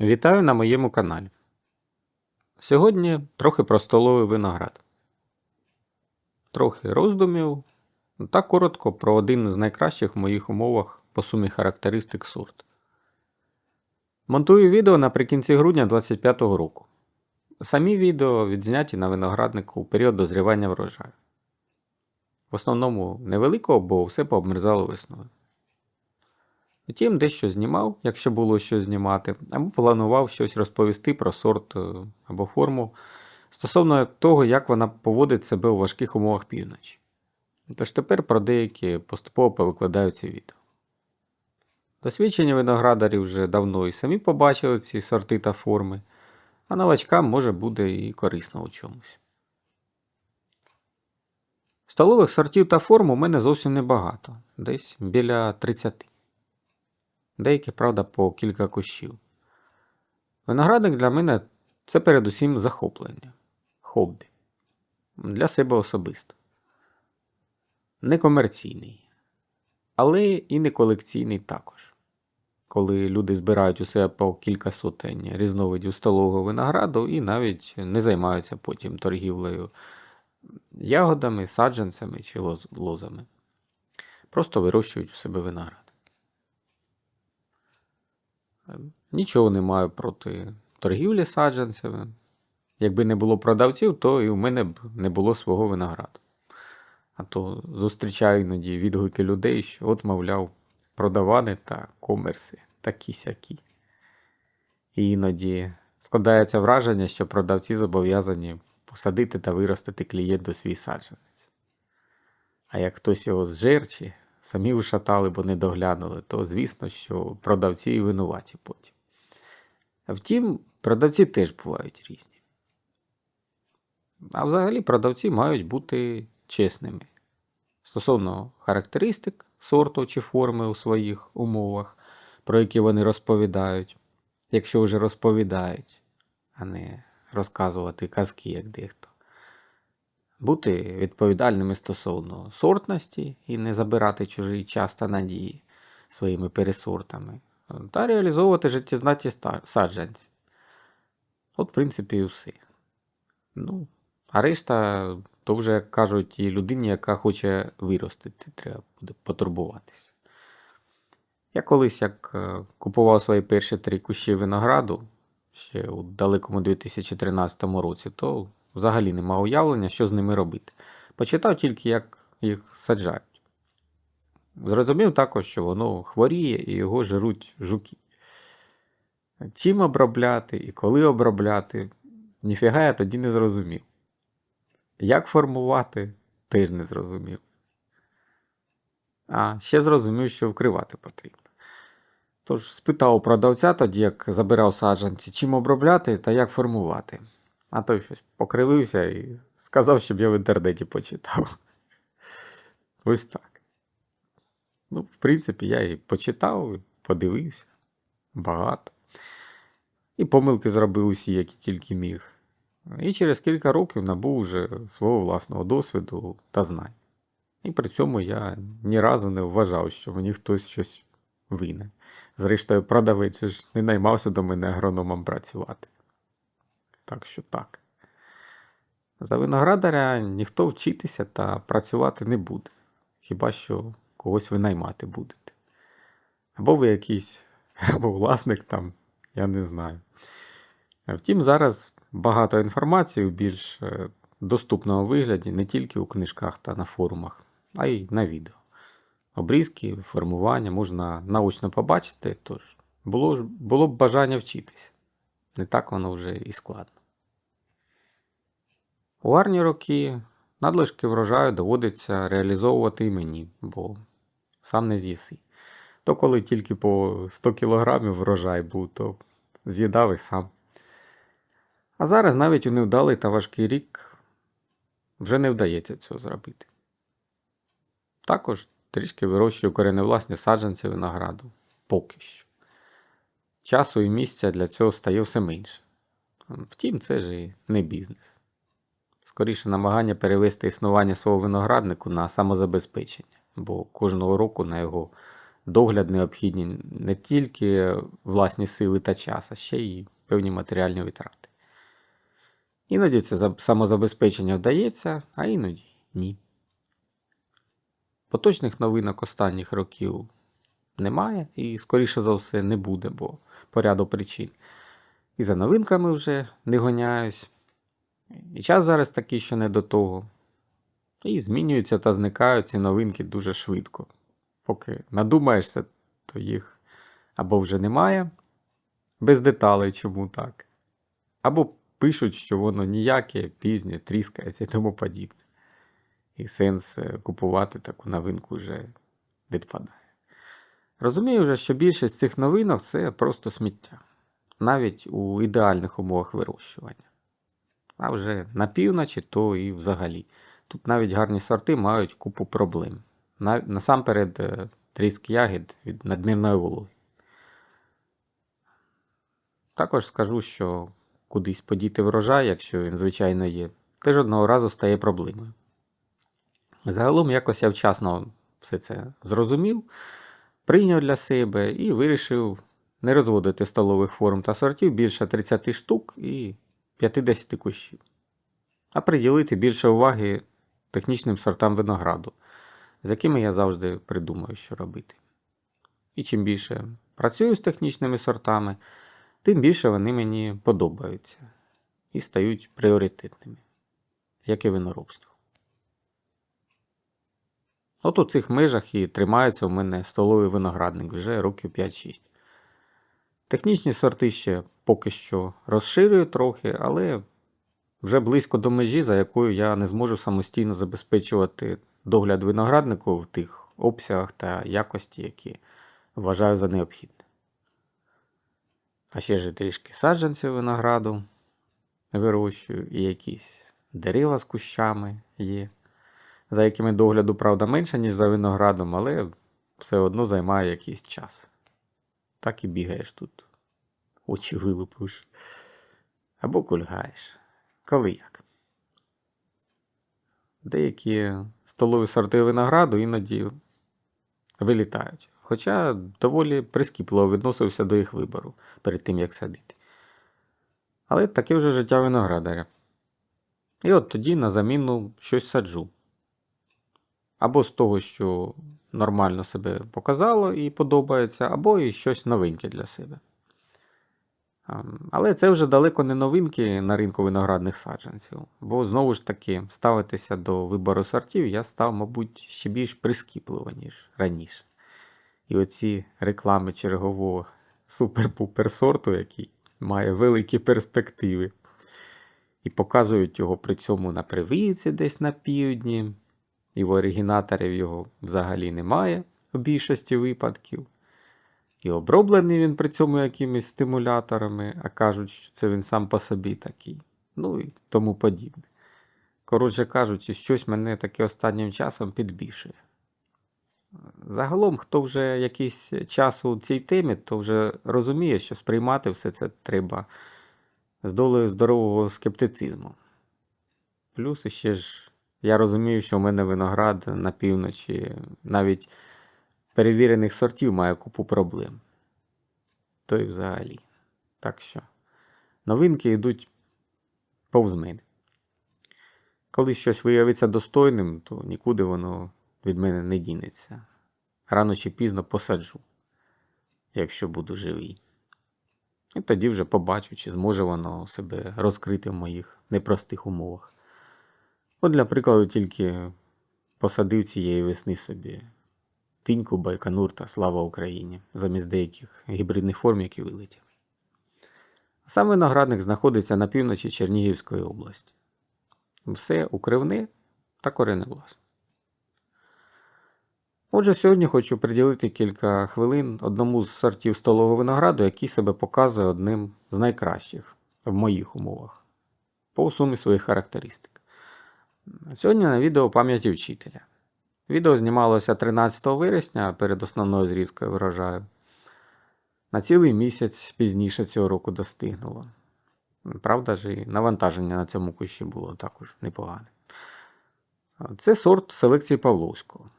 Вітаю на моєму каналі. Сьогодні трохи про столовий виноград. Трохи роздумів та коротко про один з найкращих в моїх умовах по сумі характеристик сорт. Монтую відео наприкінці грудня 2025 року. Самі відео відзняті на винограднику у період дозрівання врожаю. В основному невеликого, бо все пообмерзало весною. Втім, дещо знімав, якщо було що знімати, або планував щось розповісти про сорт е, або форму стосовно того, як вона поводить себе у важких умовах півночі. Тож тепер про деякі поступово повикладаю ці відео. Досвідчені виноградарі вже давно і самі побачили ці сорти та форми, а новачкам може буде і корисно у чомусь. Столових сортів та форм у мене зовсім небагато, десь біля 30 деякі, правда, по кілька кущів. Виноградник для мене це передусім захоплення, хобі. Для себе особисто. Не комерційний, але і не колекційний також. Коли люди збирають у себе по кілька сотень різновидів столового винограду і навіть не займаються потім торгівлею ягодами, саджанцями чи лозами. Просто вирощують у себе виноград. Нічого не маю проти торгівлі саджанцями. Якби не було продавців, то і в мене б не було свого винограду. А то зустрічаю іноді відгуки людей, що от, мовляв, продавани та комерси такі сякі. І іноді складається враження, що продавці зобов'язані посадити та виростити клієнту свій саджанець. А як хтось його зжер чи самі ушатали, бо не доглянули, то звісно, що продавці і винуваті потім. Втім, продавці теж бувають різні. А взагалі продавці мають бути чесними стосовно характеристик сорту чи форми у своїх умовах, про які вони розповідають, якщо вже розповідають, а не розказувати казки, як дехто. Бути відповідальними стосовно сортності і не забирати чужий час та надії своїми пересортами, та реалізовувати життєзнаті саджанці. От, в принципі, і все. Ну, а решта, то вже, як кажуть, і людині, яка хоче виростити, треба буде потурбуватися. Я колись як е, купував свої перші три кущі винограду ще у далекому 2013 році, то взагалі не мав уявлення, що з ними робити. Почитав тільки, як їх саджають. Зрозумів також, що воно хворіє і його жируть жуки. Чим обробляти і коли обробляти, ніфіга я тоді не зрозумів. Як формувати, теж не зрозумів. А ще зрозумів, що вкривати потрібно. Тож спитав у продавця тоді, як забирав саджанці, чим обробляти та як формувати. А той щось покривився і сказав, щоб я в інтернеті почитав. Ось так. Ну, в принципі, я і почитав, і подивився. Багато. І помилки зробив усі, які тільки міг. І через кілька років набув вже свого власного досвіду та знань. І при цьому я ні разу не вважав, що мені хтось щось винен. Зрештою, продавець ж не наймався до мене агрономом працювати. Так що так. За виноградаря ніхто вчитися та працювати не буде. Хіба що когось ви наймати будете. Або ви якийсь, або власник там, я не знаю. Втім, зараз багато інформації у більш е, доступному вигляді не тільки у книжках та на форумах, а й на відео. Обрізки, формування можна наочно побачити, тож було, було б бажання вчитися. Не так воно вже і складно. У гарні роки надлишки врожаю доводиться реалізовувати і мені, бо сам не з'їси. То коли тільки по 100 кілограмів врожай був, то з'їдав і сам. А зараз навіть у невдалий та важкий рік вже не вдається цього зробити. Також трішки вирощую кореневласні саджанці винограду. Поки що. Часу і місця для цього стає все менше. Втім, це ж і не бізнес. Скоріше намагання перевести існування свого винограднику на самозабезпечення, бо кожного року на його догляд необхідні не тільки власні сили та час, а ще й певні матеріальні витрати. Іноді це самозабезпечення вдається, а іноді ні. Поточних новинок останніх років немає і, скоріше за все, не буде, бо по ряду причин. І за новинками вже не гоняюсь. І час зараз такий, що не до того. І змінюються та зникають ці новинки дуже швидко. Поки надумаєшся, то їх або вже немає, без деталей, чому так. Або пишуть, що воно ніяке, пізнє, тріскається і тому подібне. І сенс е, купувати таку новинку вже відпадає. Розумію вже, що більшість цих новинок це просто сміття, навіть у ідеальних умовах вирощування. А вже на півночі, то і взагалі. Тут навіть гарні сорти мають купу проблем. Насамперед, е, тріск ягід від надмірної вологи. Також скажу, що кудись подіти врожай, якщо він, звичайно, є, теж одного разу стає проблемою. Загалом якось я вчасно все це зрозумів, прийняв для себе і вирішив не розводити столових форм та сортів більше 30 штук і 50 кущів, а приділити більше уваги технічним сортам винограду, з якими я завжди придумаю, що робити. І чим більше працюю з технічними сортами, тим більше вони мені подобаються і стають пріоритетними, як і виноробство. От у цих межах і тримається у мене столовий виноградник вже років 5-6. Технічні сорти ще поки що розширюю трохи, але вже близько до межі, за якою я не зможу самостійно забезпечувати догляд винограднику в тих обсягах та якості, які вважаю за необхідне. А ще ж трішки саджанців винограду вирощую, і якісь дерева з кущами є, за якими догляду, правда, менше, ніж за виноградом, але все одно займає якийсь час. Так і бігаєш тут, очі вилупиш. Або кульгаєш. Коли як. Деякі столові сорти винограду іноді вилітають. Хоча доволі прискіпливо відносився до їх вибору перед тим, як садити. Але таке вже життя виноградаря. І от тоді на заміну щось саджу. Або з того, що нормально себе показало і подобається, або і щось новеньке для себе. Але це вже далеко не новинки на ринку виноградних саджанців, бо знову ж таки ставитися до вибору сортів я став, мабуть, ще більш прискіпливо, ніж раніше. І оці реклами чергового супер-пупер сорту, який має великі перспективи, і показують його при цьому на прививці десь на півдні, і в оригінаторів його взагалі немає у більшості випадків. І оброблений він при цьому якимись стимуляторами, а кажуть, що це він сам по собі такий. Ну і тому подібне. Коротше кажучи, щось мене таке останнім часом підбільшує. Загалом, хто вже якийсь час у цій темі, то вже розуміє, що сприймати все це треба з долею здорового скептицизму. Плюс іще ж я розумію, що у мене виноград на півночі навіть перевірених сортів має купу проблем. То і взагалі. Так що новинки йдуть повз мене. Коли щось виявиться достойним, то нікуди воно від мене не дінеться. Рано чи пізно посаджу, якщо буду живий. І тоді вже побачу, чи зможе воно себе розкрити в моїх непростих умовах. От, для прикладу, тільки посадив цієї весни собі Тиньку, Байконур та Слава Україні замість деяких гібридних форм, які вилетіли. Сам виноградник знаходиться на півночі Чернігівської області. Все укривне та кореневласне. Отже, сьогодні хочу приділити кілька хвилин одному з сортів столового винограду, який себе показує одним з найкращих в моїх умовах по сумі своїх характеристик. Сьогодні на відео пам'яті вчителя. Відео знімалося 13 вересня перед основною зрізкою врожаю. На цілий місяць пізніше цього року достигнуло. Правда ж, і навантаження на цьому кущі було також непогане. Це сорт селекції Павловського.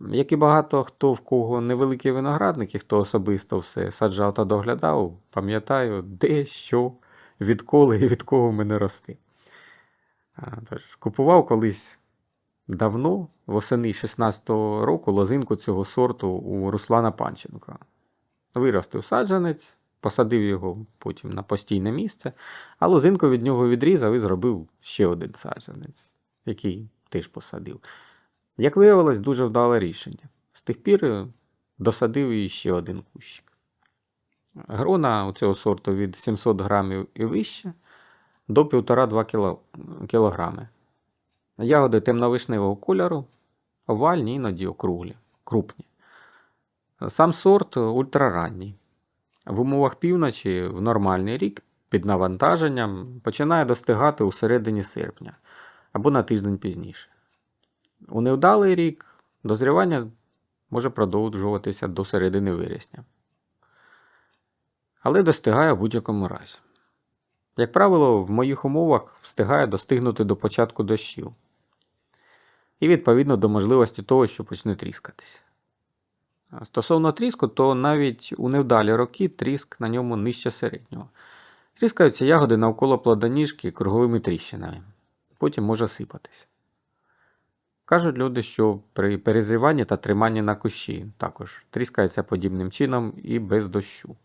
Як і багато хто в кого невеликі виноградники, хто особисто все саджав та доглядав, пам'ятаю, де, що, відколи і від кого мене рости. Тож, купував колись давно, восени 16-го року, лозинку цього сорту у Руслана Панченка. Виростив саджанець, посадив його потім на постійне місце, а лозинку від нього відрізав і зробив ще один саджанець, який теж посадив. Як виявилось, дуже вдале рішення. З тих пір е, досадив і ще один кущик. Грона у цього сорту від 700 грамів і вище до 1,5-2 кіло- кілограми. Ягоди темновишневого кольору, овальні, іноді округлі, крупні. Сам сорт ультраранній. В умовах півночі в нормальний рік під навантаженням починає достигати у середині серпня або на тиждень пізніше. У невдалий рік дозрівання може продовжуватися до середини вересня. Але достигає в будь-якому разі. Як правило, в моїх умовах встигає достигнути до початку дощів. І відповідно до можливості того, що почне тріскатися. А Стосовно тріску, то навіть у невдалі роки тріск на ньому нижче середнього. Тріскаються ягоди навколо плодоніжки круговими тріщинами. Потім може сипатися. Кажуть люди, що при перезріванні та триманні на кущі також тріскається подібним чином і без дощу.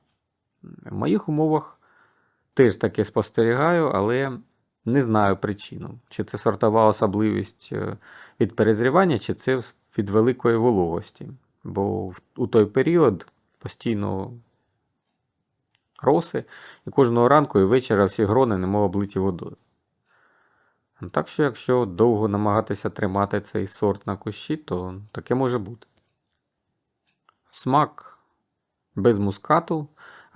В моїх умовах теж таке спостерігаю, але не знаю причину. Чи це сортова особливість е, від перезрівання, чи це від великої вологості. Бо у той період постійно роси, і кожного ранку і вечора всі грони немов облиті водою. Так що, якщо довго намагатися тримати цей сорт на кущі, то таке може бути. Смак без мускату,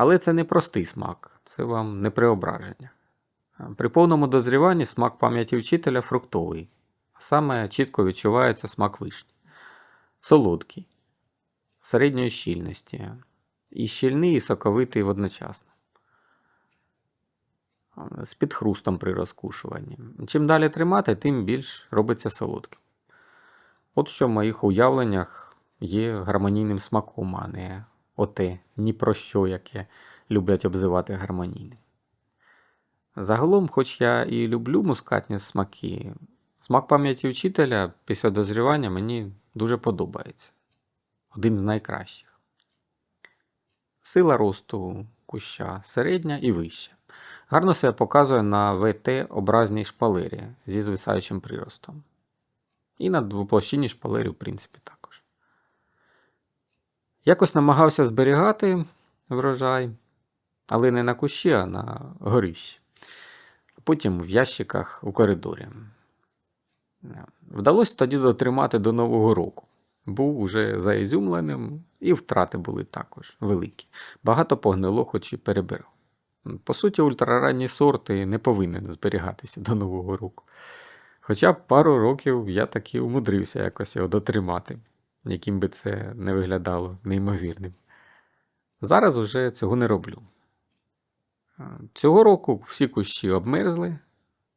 але це не простий смак, це вам не преображення. При повному дозріванні смак пам'яті вчителя фруктовий, а саме чітко відчувається смак вишні. Солодкий, середньої щільності, і щільний, і соковитий водночасно. З підхрустом при розкушуванні. Чим далі тримати, тим більш робиться солодким. От що в моїх уявленнях є гармонійним смаком, а не оте ні про що, яке люблять обзивати гармонійним. Загалом, хоч я і люблю мускатні смаки, смак пам'яті вчителя після дозрівання мені дуже подобається. Один з найкращих. Сила росту куща середня і вища. Гарно себе показує на ВТ образній шпалері зі звисаючим приростом. І на двоплощинній шпалері, в принципі, також. Якось намагався зберігати врожай, але не на кущі, а на горищі. Потім в ящиках у коридорі. Вдалося тоді дотримати до Нового року. Був уже заізюмленим, і втрати були також великі. Багато погнило, хоч і перебирав. По суті, ультраранні сорти не повинен зберігатися до Нового року. Хоча пару років я таки умудрився якось його дотримати, яким би це не виглядало неймовірним. Зараз уже цього не роблю. Е, Цього року всі кущі обмерзли,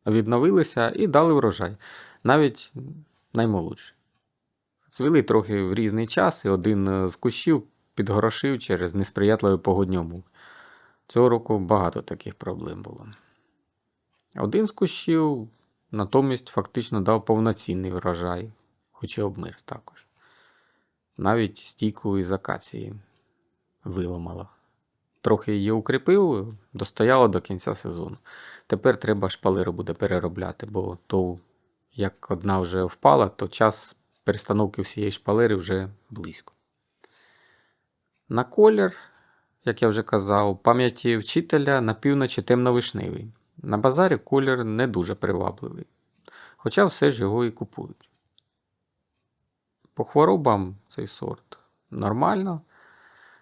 відновилися і дали врожай, навіть наймолодші. Цвіли трохи в різний час, і один з кущів підгорошив через несприятливі погодні умови. Цього року багато таких проблем було. Один з кущів натомість фактично дав повноцінний врожай, хоч і обмерз також. Навіть стійку із акації виламало. Трохи її укріпив, достояло до кінця сезону. Тепер треба шпалеру буде переробляти, бо то, як одна вже впала, то час перестановки всієї шпалери вже близько. На колір, як я вже казав, пам'яті вчителя на півночі темно-вишневий. На базарі колір не дуже привабливий, хоча все ж його і купують. По хворобам цей сорт нормально.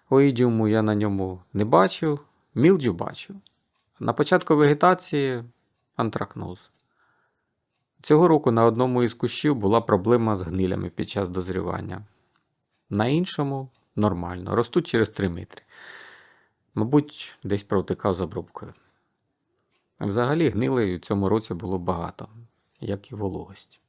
Оїдіуму я на ньому не бачив, мілдю бачив. На початку вегетації антракноз. Цього року на одному із кущів була проблема з гнилями під час дозрівання. На іншому нормально, ростуть через 3 метри. Мабуть, десь провтикав з обробкою. Взагалі, гнилей у цьому році було багато, як і вологості.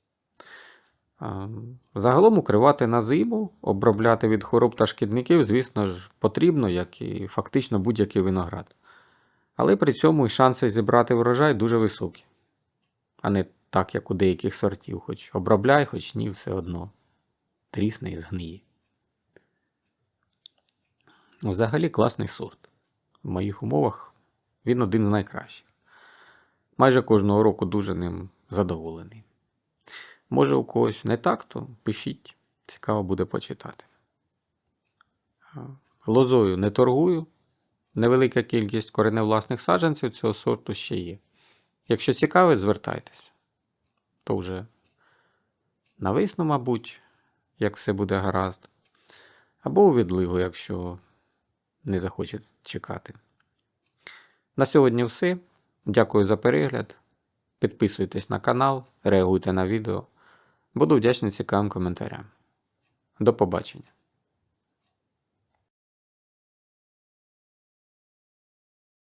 Загалом укривати на зиму, обробляти від хвороб та шкідників, звісно ж, потрібно, як і фактично будь-який виноград. Але при цьому і шанси зібрати врожай дуже високі. А не так, як у деяких сортів, хоч обробляй, хоч ні, все одно. Трісне і згниє. Взагалі класний сорт. В моїх умовах він один з найкращих. Майже кожного року дуже ним задоволений. Може, у когось не так, то пишіть, цікаво буде почитати. Лозою не торгую. Невелика кількість кореневласних саджанців цього сорту ще є. Якщо цікавить, звертайтеся. То вже навесну, мабуть, як все буде гаразд. Або у відлигу, якщо не захочете чекати. На сьогодні все. Дякую за перегляд. Підписуйтесь на канал, реагуйте на відео. Буду вдячний цікавим коментарям. До побачення.